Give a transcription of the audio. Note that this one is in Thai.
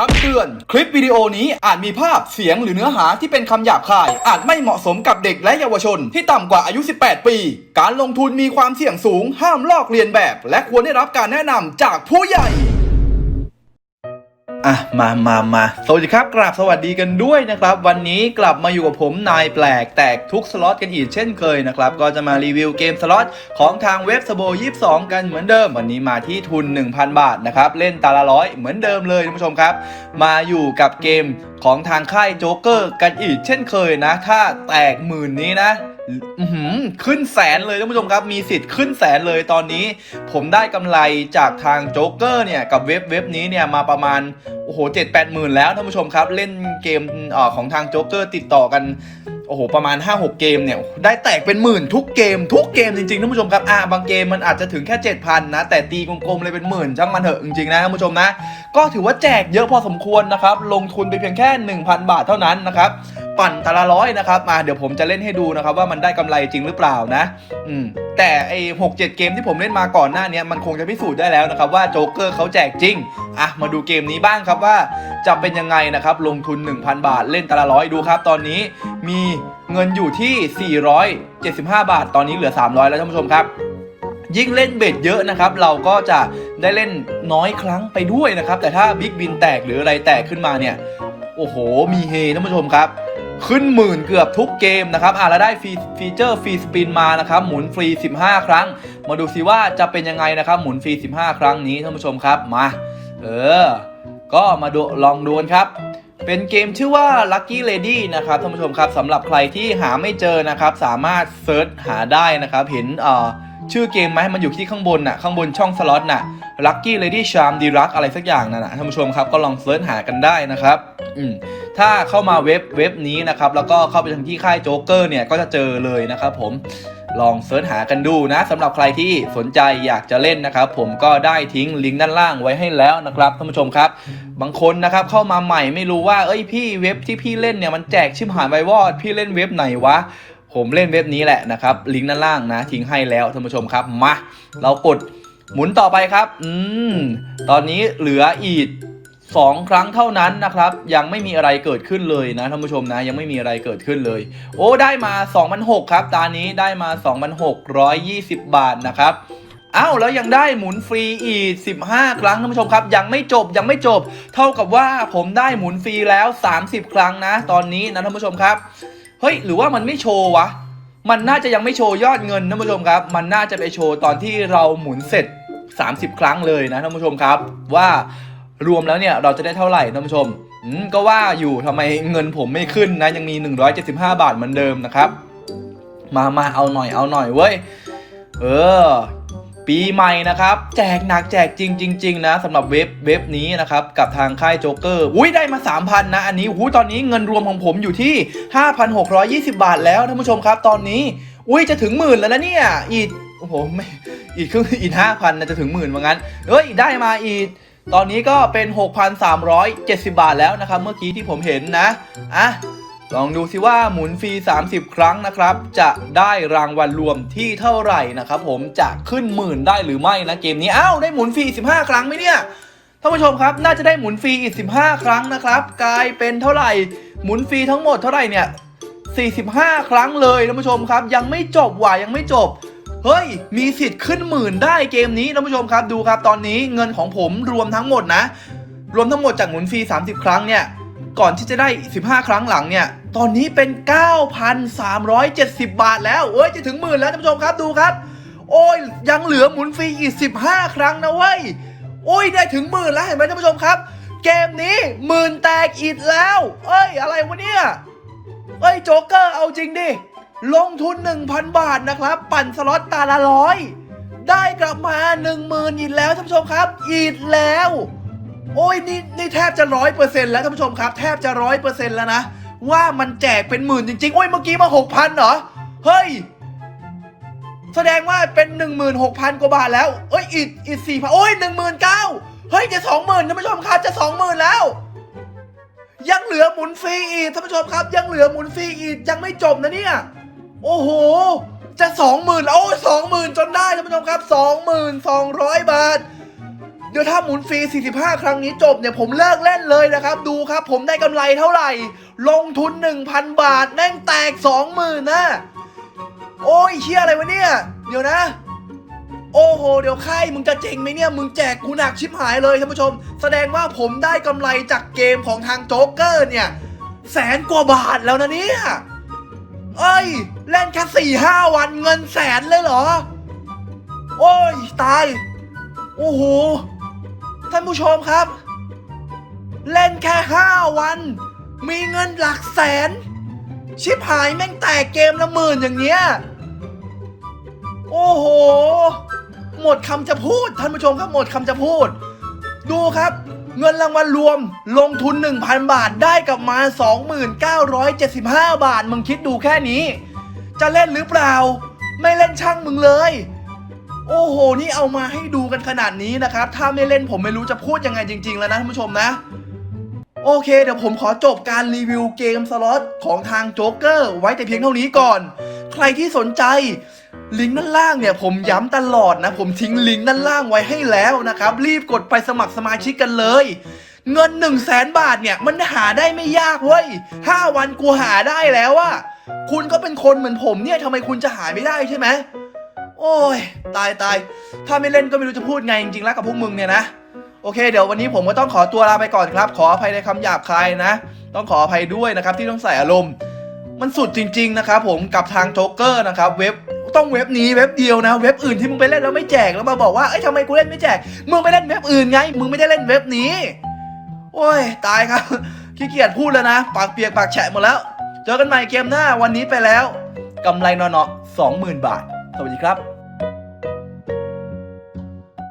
คำเตือน คลิปวิดีโอนี้อาจมีภาพเสียงหรือเนื้อหาที่เป็นคำหยาบคาย อาจไม่เหมาะสมกับเด็กและเยาวชน ที่ต่ำกว่าอายุ 18 ปี การลงทุนมีความเสี่ยงสูง ห้ามลอกเลียนแบบ และควรได้รับการแนะนำจากผู้ใหญ่ อะมามามาสวัสดีครับ กราบสวัสดีกันด้วยนะครับ วันนี้กลับมาอยู่กับผมนายแปลกแตกทุกสล็อตกันอีกเช่นเคยนะครับ ก็จะมารีวิวเกมสล็อตของทางเว็บสโบ22 กันเหมือนเดิม วันนี้มาที่ทุน 1,000 บาทนะครับ เล่นตาละร้อยเหมือนเดิมเลยท่านผู้ชมครับ มาอยู่กับเกมของทางค่ายโจ๊กเกอร์กันอีกเช่นเคยนะ ถ้าแตกหมื่นนี้นะ ขึ้นแสนเลยท่านผู้ชมครับ มีสิทธิ์ขึ้นแสนเลยตอนนี้ ผมได้กำไรจากทางโจ๊กเกอร์เนี่ย กับเว็บเว็บนี้เนี่ย มาประมาณ โอ้โหเจ็ดแปดหมื่นแล้วท่านผู้ชมครับ เล่นเกมอของทางโจ๊กเกอร์ติดต่อกันโอ้โห ประมาณ 5-6 เกมเนี่ย ได้แตกเป็นหมื่นทุกเกม ทุกเกมจริงๆท่านผู้ชมครับ อ่า บางเกมมันอาจจะถึงแค่ 7,000 นะ แต่ตีกลมๆเลยเป็นหมื่นช่างมันเถอะจริงๆนะท่านผู้ชมนะ ก็ถือว่าแจกเยอะพอสมควรนะครับ ลงทุนไปเพียงแค่ 1,000 บาทเท่านั้นนะครับ ปั่นตาละร้อยนะครับมาเดี๋ยวผมจะเล่นให้ดูนะครับว่ามันได้กำไรจริงหรือเปล่านะ อืมแต่ไอ้หกเจ็ดเกมที่ผมเล่นมาก่อนหน้านี้มันคงจะพิสูจน์ได้แล้วนะครับว่าโจ๊กเกอร์เขาแจกจริงอะมาดูเกมนี้บ้างครับว่าจะเป็นยังไงนะครับลงทุน 1,000 บาทเล่นตาละร้อยดูครับ ตอนนี้มีเงินอยู่ที่ 475 บาท ตอนนี้เหลือ 300 แล้วท่านผู้ชมครับยิ่งเล่นเบ็ดเยอะนะครับ เราก็จะได้เล่นน้อยครั้งไปด้วยนะครับ แต่ถ้าบิ๊กบินแตกหรืออะไรแตกขึ้นมาเนี่ย โอ้โห มีเฮท่านผู้ชมครับ ขึ้นหมื่นเกือบทุกเกมนะครับอะแล้วได้ฟีฟีเจอร์ฟรีสปินมานะครับ หมุนฟรี 15 ครั้ง มาดูซิว่าจะเป็นยังไงนะครับ หมุนฟรี 15 ครั้งนี้ท่านผู้ชมครับมา เออ ก็มาดูลองดูกันครับ เป็นเกมชื่อว่า Lucky Lady นะครับท่านผู้ชมครับสำหรับใครที่หาไม่เจอนะครับ สามารถเซิร์ชหาได้นะครับ เห็นเอ่อชื่อเกมไหมมันอยู่ที่ข้างบนน่ะข้างบนช่องสล็อตน่ะ Lucky Lady Charm d i r u c อะไรสักอย่างนั่นนะท่านผู้ชมครับก็ลองเซิร์ชหากันได้นะครับ อืม ถ้าเข้ามาเว็บเว็บนี้นะครับแล้วก็เข้าไปทางที่ค่ายโจ๊กเกอร์เนี่ยก็จะเจอเลยนะครับผมลองเสิร์ชหากันดูนะสำหรับใครที่สนใจอยากจะเล่นนะครับ ผมก็ได้ทิ้งลิงก์ด้านล่างไว้ให้แล้วนะครับท่านผู้ชมครับ บางคนนะครับเข้ามาใหม่ไม่รู้ว่าเอ้ยพี่เว็บที่พี่เล่นเนี่ยมันแจกชิมหายไววอดพี่เล่นเว็บไหนวะ ผมเล่นเว็บนี้แหละนะครับลิงก์ด้านล่างนะ ทิ้งให้แล้วท่านผู้ชมครับมาเรากดหมุนต่อไปครับ อืม ตอนนี้เหลืออีก สองครั้งเท่านั้นนะครับ ยังไม่มีอะไรเกิดขึ้นเลยนะท่านผู้ชมนะ ยังไม่มีอะไรเกิดขึ้นเลย โอ้ได้มา2,006ครับ ตานี้ได้มา 2,620 บาทนะครับอ้าวแล้วยังได้หมุนฟรีอีก 15 ครั้งท่านผู้ชมครับ ยังไม่จบยังไม่จบ เท่ากับว่าผมได้หมุนฟรีแล้ว 30 ครั้งนะ ตอนนี้นะท่านผู้ชมครับเฮ้ยหรือว่ามันไม่โชว์วะมันน่าจะยังไม่โชว์ยอดเงินท่านผู้ชมครับ มันน่าจะไปโชว์ตอนที่เราหมุนเสร็จ 30 ครั้งเลยนะท่านผู้ชมครับ ว่า รวมแล้วเนี่ยเราจะได้เท่าไหร่ท่านผู้ชมก็ว่าอยู่ทำไมเงินผมไม่ขึ้นนะยังมี 175 บาทเหมือนเดิมนะครับ มามาเอาหน่อยเอาหน่อยเว้ย เออ ปีใหม่นะครับ แจกหนักแจกจริงจริงๆนะสำหรับเว็บเว็บนี้นะครับ กับทางค่ายโจ๊กเกอร์อุ้ยได้มา 3,000 นะ อันนี้หูตอนนี้เงินรวมของผมอยู่ที่ 5,620 บาทแล้วท่านผู้ชมครับ ตอนนี้อุ้ยจะถึงหมื่นแล้วนะเนี่ยอีกโอ้โหไม่อีกครึ่งอีก5,000นะจะถึงหมื่นว่างั้นเอ้ยได้มาอีก ตอนนี้ก็เป็น 6,370 บาทแล้วนะครับ เมื่อกี้ที่ผมเห็นนะ อะ ลองดูสิว่าหมุนฟรี 30 ครั้งนะครับ จะได้รางวัลรวมที่เท่าไหร่นะครับผมจะขึ้นหมื่นได้หรือไม่นะเกมนี้ อ้าว ได้หมุนฟรี 15 ครั้งไหมเนี่ยท่านผู้ชมครับ น่าจะได้หมุนฟรีอีก 15 ครั้งนะครับ กลายเป็นเท่าไหร่ หมุนฟรีทั้งหมดเท่าไหร่เนี่ย45 ครั้งเลยท่านผู้ชมครับ ยังไม่จบว่ะยังไม่จบ เฮ้ย มีสิทธิ์ขึ้นหมื่นได้เกมนี้ท่านผู้ชมครับดูครับตอนนี้เงินของผมรวมทั้งหมดนะ รวมทั้งหมดจากหมุนฟรี 30 ครั้งเนี่ย ก่อนที่จะได้ 15 ครั้งหลังเนี่ย ตอนนี้เป็น 9,370 บาทแล้วเอ้ยจะถึงหมื่นแล้วท่านผู้ชมครับดูครับ โอ้ยยังเหลือหมุนฟรีอีก 15 ครั้งนะเว้ยโอ้ยได้ถึงหมื่นแล้วเห็นไหมท่านผู้ชมครับ เกมนี้หมื่นแตกอีกแล้ว เอ้ยอะไรวะเนี่ยเอ้ยโจ๊กเกอร์เอาจริงดิ ลงทุน 1,000 บาทนะครับ ปั่นสล็อตตาละร้อยได้กลับมา 10,000อีกแล้วท่านผู้ชมครับอีกแล้ว โอ้ยนี่นี่แทบจะร้อยเปอร์เซ็นต์แล้วท่านผู้ชมครับ แทบจะร้อยเปอร์เซ็นต์แล้วนะ ว่ามันแจกเป็นหมื่นจริงๆ โอ้ยเมื่อกี้มาหกพันเหรอ เฮ้ย แสดงว่าเป็นหนึ่งหมื่นหกพันกว่าบาทแล้วเอ้ยอีกอีกสี่พันโอ้ยหนึ่งหมื่นเก้าเฮ้ยจะสองหมื่นท่านผู้ชมครับจะสองหมื่นแล้วยังเหลือหมุนฟรีอีกท่านผู้ชมครับ ยังเหลือหมุนฟรีอีกยังไม่จบนะเนี่ย โอ้โห จะสองหมื่นโอ้ยสองหมื่นจนได้ท่านผู้ชมครับสองหมื่นสองร้อยบาท เดี๋ยวถ้าหมุนฟรี 45 ครั้งนี้จบเนี่ยผมเลิกเล่นเลยนะครับ ดูครับผมได้กำไรเท่าไหร่ ลงทุน 1,000 บาทแม่งแตก 20,000นะ โอ้ยเชี่ยอะไรวะเนี่ย เดี๋ยวนะ โอ้โห เดี๋ยวค่ายมึงจะเจ๋งไหมเนี่ย มึงแจกกูหนักชิบหายเลยท่านผู้ชม แสดงว่าผมได้กำไรจากเกมของทางโจ๊กเกอร์เนี่ยแสนกว่าบาทแล้วนะเนี่ย เอ้ย เล่นแค่สี่ห้าวันเงินแสนเลยเหรอ โอ้ย ตาย โอ้โห ท่านผู้ชมครับ เล่นแค่ห้าวัน มีเงินหลักแสน ชิบหายแม่งแตกเกมละหมื่นอย่างเงี้ย โอ้โห หมดคำจะพูด ท่านผู้ชมครับหมดคำจะพูด ดูครับ เงินรางวัลรวมลงทุน 1,000 บาทได้กลับมา 2975 บาท มึงคิดดูแค่นี้ จะเล่นหรือเปล่า ไม่เล่นช่างมึงเลย โอ้โห นี่เอามาให้ดูกันขนาดนี้นะครับ ถ้าไม่เล่นผมไม่รู้จะพูดยังไงจริง ๆ แล้วนะท่านผู้ชมนะ โอเค เดี๋ยวผมขอจบการรีวิวเกมสล็อตของทางโจ๊กเกอร์ไว้แต่เพียงเท่านี้ก่อน ใครที่สนใจ ลิงก์ด้านล่างเนี่ยผมย้ำตลอดนะ ผมทิ้งลิงก์ด้านล่างไว้ให้แล้วนะครับ รีบกดไปสมัครสมาชิกกันเลย เงิน1นึ่งแสนบาทเนี่ย มันหาได้ไม่ยากเว้ยห้าวันกูหาได้แล้วอะคุณก็เป็นคนเหมือนผมเนี่ยทำไมคุณจะหาไม่ได้ใช่ไหมโอ้ย ตายตายถ้าไม่เล่นก็ไม่รู้จะพูดไงจริงๆแล้วกับพวกมึงเนี่ยนะโอเคเดี๋ยววันนี้ผมก็ต้องขอตัวลาไปก่อนครับ ขออภัยในคำหยาบคายนะ ต้องขออภัยด้วยนะครับที่ต้องใส่อารมณ์ มันสุดจริง ๆ นะครับผมกับทางโจ๊กเกอร์นะครับเว็บ ต้องเว็บนี้เว็บเดียวนะ เว็บอื่นที่มึงไปเล่นแล้วไม่แจกแล้วมาบอกว่าเอ้ยทำไมกูเล่นไม่แจกมึงไปเล่นเว็บอื่นไง มึงไม่ได้เล่นเว็บนี้ โอ้ย ตายครับขี้เกียจพูดแล้วนะปากเปียกปากแฉะหมดแล้ว เจอกันใหม่เกมหน้าวันนี้ไปแล้วกำไรเนาะๆสองหมื่นบาท สวัสดีครับ